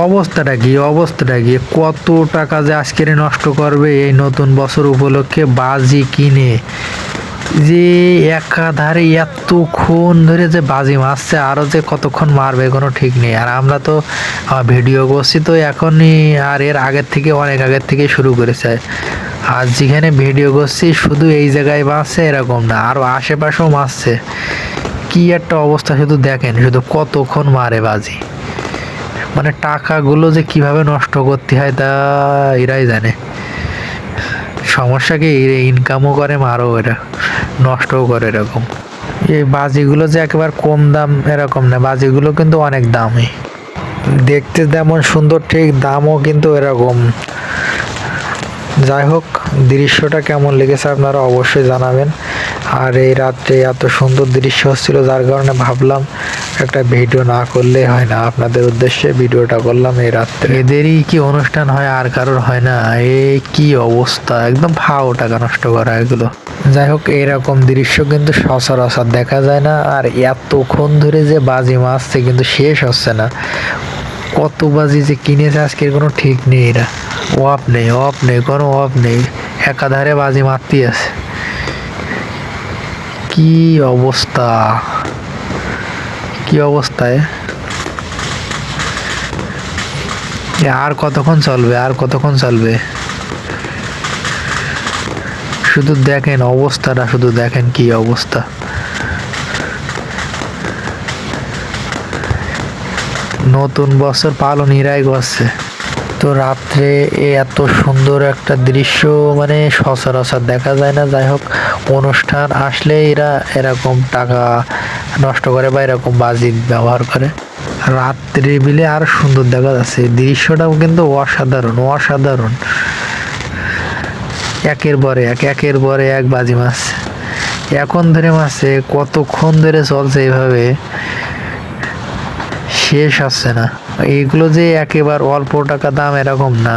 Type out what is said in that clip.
অবস্থাটা কি অবস্থাটা কি? কত টাকা যে আজকের নষ্ট করবে এই নতুন বছর উপলক্ষে বাজি কিনে। যে একাধারে এতক্ষণ ধরে যে বাজি মারছে আরও যে কতক্ষণ মারবে কোনো ঠিক নেই। আর আমরা তো ভিডিও করছি তো এখনই, আর এর আগের থেকে, অনেক আগের থেকে শুরু করেছে। আর যেখানে ভিডিও করছি, শুধু এই জায়গায় মারছে এরকম না আরও আশেপাশেও মারছে। কি একটা অবস্থা, শুধু দেখেন, শুধু কতক্ষণ মারে বাজি। মানে টাকাগুলো যে কীভাবে নষ্ট করতে হয় তা এরাই জানে। সমস্যাকে ইনকামও করে, মারও এরা নষ্টও করে এরকম। এই বাজিগুলো যে একেবারে কম দাম এরকম না, বাজিগুলো কিন্তু অনেক দামই দেখতে যেমন সুন্দর, ঠিক দামও কিন্তু এরকম। যাই হোক দৃশ্যটা কেমন লেগেছে আপনারা অবশ্যই জানাবেন। আর এই রাত্রে এত সুন্দর দৃশ্য হচ্ছিল যার কারণে ভাবলাম একটা ভিডিও না করলে হয় না। আপনাদের উদ্দেশ্যে ভিডিওটা করলাম এই রাত্রে। এদেরই কি অনুষ্ঠান হয় আর কারোর হয় না? এই কি অবস্থা? একদম ফাও টাকা নষ্ট করা এগুলো। যাই হোক এইরকম দৃশ্য কিন্তু সচরাচর দেখা যায় না। আর এতক্ষণ ধরে যে বাজি মারছে কিন্তু শেষ হচ্ছে না। কত বাজি যে কিনেছে আজকের কোনো ঠিক নেই এরা। অফ নেই অফ নেই, কোনো অফ নেই। একাধারে বাজি মারতে আছে। কি অবস্থা? কি অবস্থায় আর কতক্ষণ চলবে, আর কতক্ষণ চলবে? শুধু দেখেন অবস্থাটা, শুধু দেখেন কি অবস্থা। নতুন বছর পালন ইরাই করছে। তো রাত্রে এত সুন্দর একটা দৃশ্য মানে সচরাচর দেখা যায় না। যাই হোক, অনুষ্ঠান আসলে এরা এরকম টাকা নষ্ট করে বা এরকম বাজি ব্যবহার করে। রাত্রে বিলে আরও সুন্দর দেখা যাচ্ছে। দৃশ্যটাও কিন্তু অসাধারণ অসাধারণ। একের পরে এক, একের পরে এক বাজি মাছ। এখন ধরে মাছে কতক্ষণ ধরে চলছে এইভাবে শেষ হচ্ছে না। এগুলো যে একেবারে অল্প টাকা দাম এরকম না।